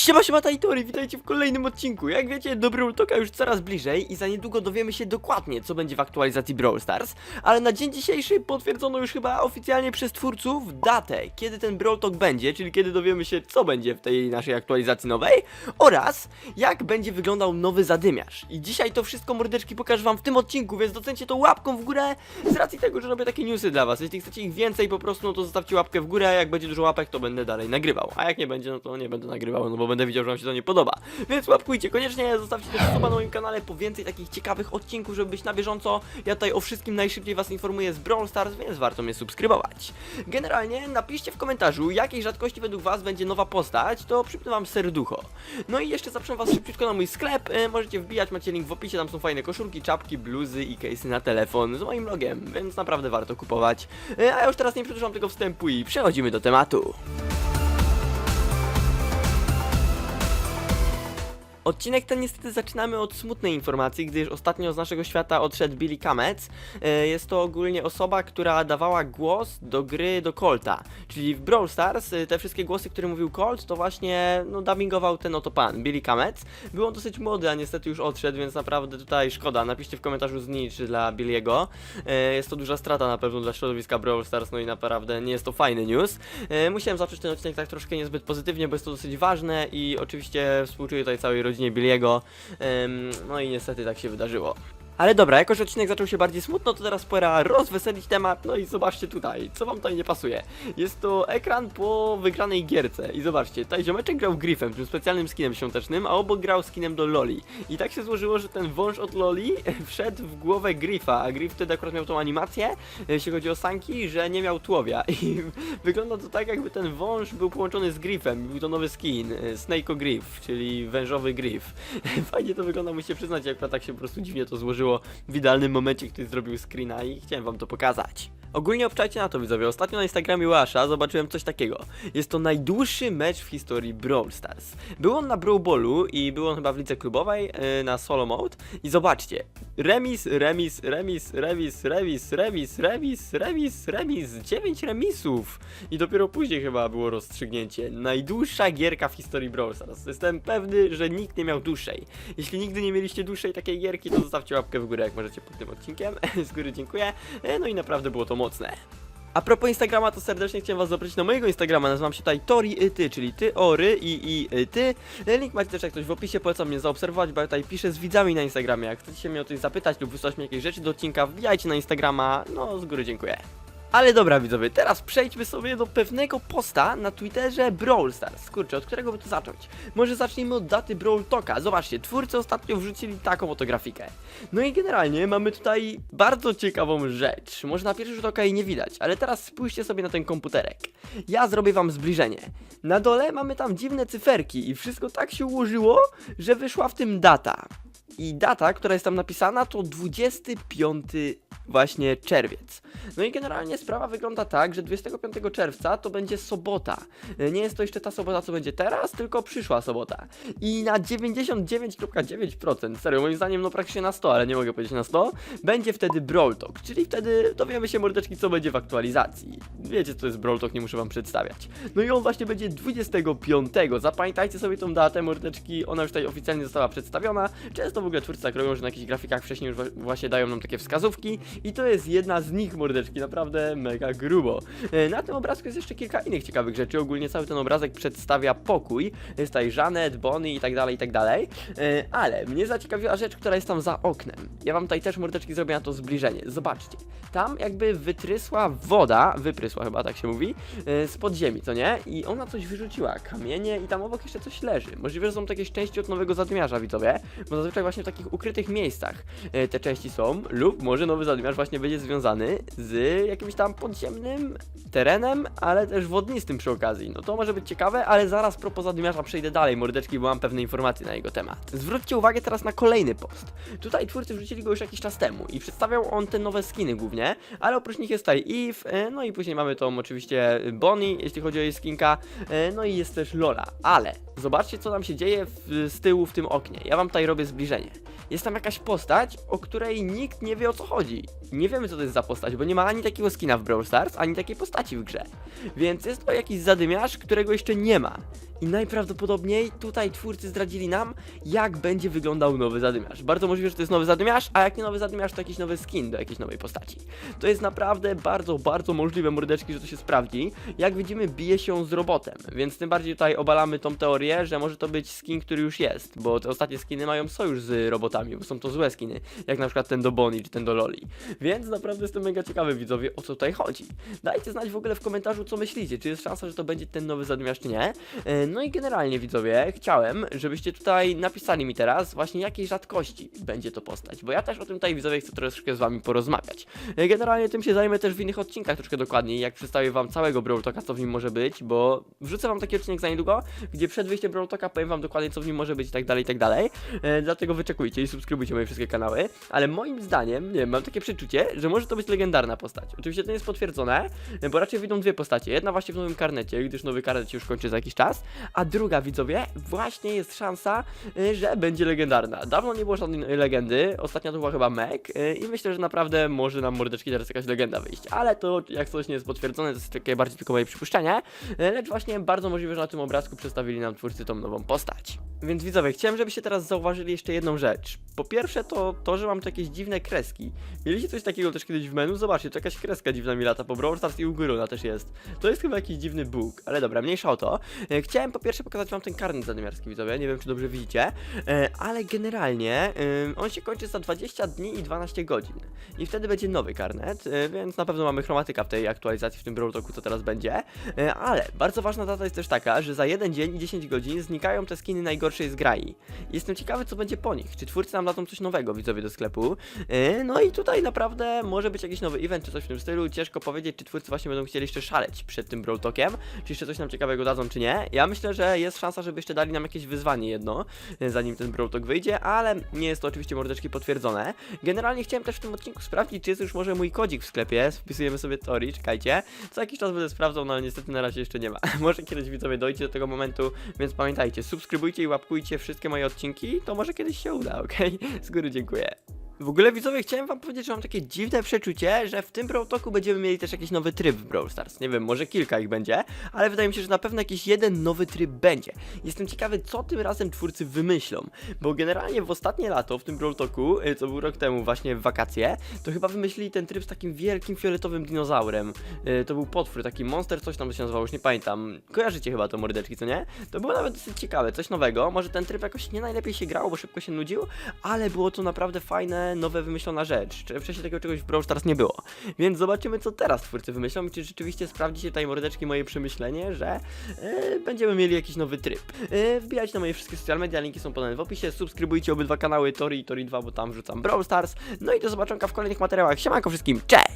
Siema, siema, Tajtori, witajcie w kolejnym odcinku. Jak wiecie, do Brawl Talka już coraz bliżej i za niedługo dowiemy się dokładnie, co będzie w aktualizacji Brawl Stars. Ale na dzień dzisiejszy potwierdzono już chyba oficjalnie przez twórców datę, kiedy ten Brawl Talk będzie, czyli kiedy dowiemy się, co będzie w tej naszej aktualizacji nowej oraz jak będzie wyglądał nowy zadymiarz. I dzisiaj to wszystko, mordeczki, pokażę wam w tym odcinku, więc docencie to łapką w górę z racji tego, że robię takie newsy dla was. Jeśli chcecie ich więcej po prostu, no to zostawcie łapkę w górę, jak będzie dużo łapek, to będę dalej nagrywał. A jak nie będzie, no to nie będę nagrywał, no bo będę widział, że wam się to nie podoba. Więc łapkujcie koniecznie, zostawcie też suba na moim kanale po więcej takich ciekawych odcinków, żeby być na bieżąco. Ja tutaj o wszystkim najszybciej was informuję z Brawl Stars, więc warto mnie subskrybować. Generalnie napiszcie w komentarzu, jakiej rzadkości według was będzie nowa postać, to przypnę wam serducho. No i jeszcze zapraszam was szybciutko na mój sklep, e, możecie wbijać, macie link w opisie, tam są fajne koszulki, czapki, bluzy i case'y na telefon z moim logiem, więc naprawdę warto kupować. E, a ja już teraz nie przedłużam tego wstępu i przechodzimy do tematu. Odcinek ten niestety zaczynamy od smutnej informacji, gdyż ostatnio z naszego świata odszedł Billy Kamec. E, Jest to ogólnie osoba, która dawała głos do gry do Colta. Czyli w Brawl Stars e, te wszystkie głosy, które mówił Colt, to właśnie no, dubbingował ten oto pan, Billy Kamec. Był on dosyć młody, a niestety już odszedł, więc naprawdę tutaj szkoda. Napiszcie w komentarzu znicz dla Billiego. E, Jest to duża strata na pewno dla środowiska Brawl Stars, no i naprawdę nie jest to fajny news. Musiałem zacząć ten odcinek tak troszkę niezbyt pozytywnie, bo jest to dosyć ważne i oczywiście współczuję tutaj całej rodzinie Billiego. Em, No i niestety tak się wydarzyło. Ale dobra, jako że odcinek zaczął się bardziej smutno, to teraz pora rozweselić temat. No i zobaczcie tutaj, co wam tutaj nie pasuje. Jest to ekran po wygranej gierce. I zobaczcie, tutaj ziomeczek grał Griffem, tym specjalnym skinem świątecznym, a obok grał skinem do Loli. I tak się złożyło, że ten wąż od Loli wszedł w głowę Griffa, a Griff wtedy akurat miał tą animację, jeśli chodzi o sanki, że nie miał tułowia. I wygląda to tak, jakby ten wąż był połączony z Griffem. Był to nowy skin, e, Snake Griff, czyli wężowy Griff. Fajnie to wygląda, musicie przyznać, jak tak się po prostu dziwnie to złożyło w idealnym momencie ktoś zrobił screena i chciałem wam to pokazać. Ogólnie obczajcie na to widzowie, ostatnio na Instagramie Łasza zobaczyłem coś takiego. Jest to najdłuższy mecz w historii Brawl Stars. Był on na Brawl Ballu i był on chyba w lidze klubowej yy, na solo mode i zobaczcie. Remis, remis, remis, remis, remis, remis, remis, remis, remis, 9 remisów. I dopiero później chyba było rozstrzygnięcie. Najdłuższa gierka w historii Brawl Stars. Jestem pewny, że nikt nie miał dłuższej. Jeśli nigdy nie mieliście dłuższej takiej gierki, to zostawcie łapkę w górę, jak możecie pod tym odcinkiem. Z góry dziękuję. E, No i naprawdę było to mocne. A propos Instagrama, to serdecznie chciałem was zaprosić na mojego Instagrama, nazywam się tutaj Tori y, ty, czyli ty, ory i i ty. Link macie też jak ktoś w opisie, polecam mnie zaobserwować, bo ja tutaj piszę z widzami na Instagramie. Jak chcecie mnie o coś zapytać lub wysłać mi jakieś rzeczy do odcinka, wbijajcie na Instagrama, no z góry dziękuję. Ale dobra widzowie, teraz przejdźmy sobie do pewnego posta na Twitterze Brawl Stars. Kurczę, od którego by tu zacząć? Może zacznijmy od daty Brawl Talka. Zobaczcie, twórcy ostatnio wrzucili taką oto grafikę. No i generalnie mamy tutaj bardzo ciekawą rzecz. Może na pierwszy rzut oka jej nie widać, ale teraz spójrzcie sobie na ten komputerek. Ja zrobię wam zbliżenie. Na dole mamy tam dziwne cyferki i wszystko tak się ułożyło, że wyszła w tym data. I data, która jest tam napisana, to 25 właśnie czerwiec. No i generalnie sprawa wygląda tak, że 25 czerwca to będzie sobota. Nie jest to jeszcze ta sobota, co będzie teraz, tylko przyszła sobota. I na 99,9%, serio, moim zdaniem, no praktycznie na 100, ale nie mogę powiedzieć na 100, będzie wtedy Brawl Talk, czyli wtedy dowiemy się mordeczki, co będzie w aktualizacji. Wiecie, co jest Brawl Talk, nie muszę wam przedstawiać. No i on właśnie będzie 25. Zapamiętajcie sobie tą datę, mordeczki, ona już tutaj oficjalnie została przedstawiona. Często w ogóle twórcy tak robią, że na jakichś grafikach wcześniej już właśnie dają nam takie wskazówki i to jest jedna z nich, mordeczki, naprawdę mega grubo. E, Na tym obrazku jest jeszcze kilka innych ciekawych rzeczy, ogólnie cały ten obrazek przedstawia pokój, jest tutaj Janet, Bonnie i tak dalej, i tak dalej, E, ale mnie zaciekawiła rzecz, która jest tam za oknem. Ja wam tutaj też, mordeczki, zrobię na to zbliżenie, zobaczcie. Tam jakby wytrysła woda, wyprysła chyba tak się mówi, e, z podziemi, co nie? I ona coś wyrzuciła, kamienie i tam obok jeszcze coś leży. Możliwe, że są to jakieś części od nowego zadymiarza, widzowie, bo zazwyczaj właśnie w takich ukrytych miejscach e, te części są, lub może nowy zadymiarz właśnie będzie związany z jakimś tam podziemnym terenem, ale też wodnistym przy okazji. No to może być ciekawe, ale zaraz propos zadymiarza przejdę dalej, mordeczki, bo mam pewne informacje na jego temat. Zwróćcie uwagę teraz na kolejny post. Tutaj twórcy wrzucili go już jakiś czas temu i przedstawiał on te nowe skiny głównie, ale oprócz nich jest tutaj Eve, e, no i później mamy tą oczywiście Bonnie, jeśli chodzi o jej skinka, e, no i jest też Lola, ale zobaczcie co tam się dzieje w, z tyłu w tym oknie. Ja wam tutaj robię zbliżenie. Jest tam jakaś postać, o której nikt nie wie o co chodzi. Nie wiemy co to jest za postać, bo nie ma ani takiego skina w Brawl Stars, ani takiej postaci w grze. Więc jest to jakiś zadymiarz, którego jeszcze nie ma. I najprawdopodobniej tutaj twórcy zdradzili nam, jak będzie wyglądał nowy zadymiarz. Bardzo możliwe, że to jest nowy zadymiarz, a jak nie nowy zadymiarz, to jakiś nowy skin do jakiejś nowej postaci. To jest naprawdę bardzo, bardzo możliwe, mordeczki, że to się sprawdzi. Jak widzimy, bije się z robotem, więc tym bardziej tutaj obalamy tą teorię, że może to być skin, który już jest, bo te ostatnie skiny mają sojusz z robotami, bo są to złe skiny, jak na przykład ten do Bonnie czy ten do Loli. Więc naprawdę jestem mega ciekawy, widzowie, o co tutaj chodzi. Dajcie znać w ogóle w komentarzu, co myślicie, czy jest szansa, że to będzie ten nowy zadymiarz, czy nie. E, No i generalnie, widzowie, chciałem, żebyście tutaj napisali mi teraz właśnie jakiej rzadkości będzie to postać, bo ja też o tym tutaj, widzowie, chcę troszeczkę z wami porozmawiać. E, Generalnie tym się zajmę też w innych odcinkach troszkę dokładniej, jak przedstawię wam całego Brawl co w nim może być, bo wrzucę wam taki odcinek za niedługo, gdzie przed wyjściem Brawl Talka powiem wam dokładnie, co w nim może być i tak dalej, i tak dalej. E, Dlatego wyczekujcie i subskrybujcie moje wszystkie kanały, ale moim zdaniem, nie wiem, mam takie przeczucie, że może to być legendarna postać. Oczywiście to nie jest potwierdzone, bo raczej wyjdą dwie postacie. Jedna właśnie w nowym karnecie, gdyż nowy karnet się już kończy za jakiś czas, a druga, widzowie, właśnie jest szansa, y, że będzie legendarna. Dawno nie było żadnej legendy, ostatnia to była chyba Meg y, i myślę, że naprawdę może nam mordeczki teraz jakaś legenda wyjść, ale to jak coś nie jest potwierdzone, to jest takie bardziej tylko moje przypuszczenie, y, lecz właśnie bardzo możliwe, że na tym obrazku przedstawili nam twórcy tą nową postać. Więc widzowie, chciałem, żebyście teraz zauważyli jeszcze jedną rzecz. Po pierwsze to to, że mam tu jakieś dziwne kreski. Mieliście coś takiego też kiedyś w menu? Zobaczcie, to jakaś kreska dziwna mi lata, po Brawl Stars i u góry ona też jest. To jest chyba jakiś dziwny bóg, ale dobra, mniejsza o to. E, Chciałem po pierwsze pokazać wam ten karnet zadymiarski, widzowie, nie wiem czy dobrze widzicie, e, ale generalnie e, on się kończy za 20 dni i 12 godzin. I wtedy będzie nowy karnet, więc na pewno mamy chromatyka w tej aktualizacji, w tym Brawl Talku, co teraz będzie. Ale bardzo ważna data jest też taka, że za jeden dzień i 10 godzin znikają te skiny najgorszej z grai. Jestem ciekawy, co będzie po nich. Czy twórcy nam dadzą coś nowego, widzowie, do sklepu? E, No i tutaj naprawdę może być jakiś nowy event, czy coś w tym stylu. Ciężko powiedzieć, czy twórcy właśnie będą chcieli jeszcze szaleć przed tym Brawl Talkiem, czy jeszcze coś nam ciekawego dadzą, czy nie. Ja myślę, że jest szansa, żeby jeszcze dali nam jakieś wyzwanie jedno, e, zanim ten Brawl Talk wyjdzie, ale nie jest to oczywiście mordeczki potwierdzone. Generalnie chciałem też w tym odcinku sprawdzić, czy jest już może mój kodzik w sklepie. Wpisujemy sobie Tori, czekajcie. Co jakiś czas będę sprawdzał, no ale niestety na razie jeszcze nie ma. może kiedyś widzowie dojdzie do tego momentu, więc pamiętajcie, subskrybujcie i łapkujcie wszystkie moje odcinki, to może kiedyś się uda, okej? Z góry dziękuję. W ogóle widzowie, chciałem wam powiedzieć, że mam takie dziwne przeczucie, że w tym Brawl Talku będziemy mieli też jakiś nowy tryb w Brawl Stars. Nie wiem, może kilka ich będzie, ale wydaje mi się, że na pewno jakiś jeden nowy tryb będzie. Jestem ciekawy, co tym razem twórcy wymyślą, bo generalnie w ostatnie lato, w tym Brawl Talku, y, co był rok temu właśnie w wakacje, to chyba wymyślili ten tryb z takim wielkim fioletowym dinozaurem. Y, To był potwór, taki monster, coś tam się nazywało, już nie pamiętam. Kojarzycie chyba to mordeczki, co nie? To było nawet dosyć ciekawe, coś nowego. Może ten tryb jakoś nie najlepiej się grało, bo szybko się nudził, ale było to naprawdę fajne, nowe, wymyślona rzecz. Wcześniej takiego czegoś w Brawl Stars nie było. Więc zobaczymy, co teraz twórcy wymyślą czy rzeczywiście sprawdzi się tutaj mordeczki moje przemyślenie, że e, będziemy mieli jakiś nowy tryb. Wbijajcie na moje wszystkie social media, linki są podane w opisie, subskrybujcie obydwa kanały Tori i Tori 2, bo tam wrzucam Brawl Stars. No i do zobaczonka w kolejnych materiałach. Siemanko wszystkim, cześć!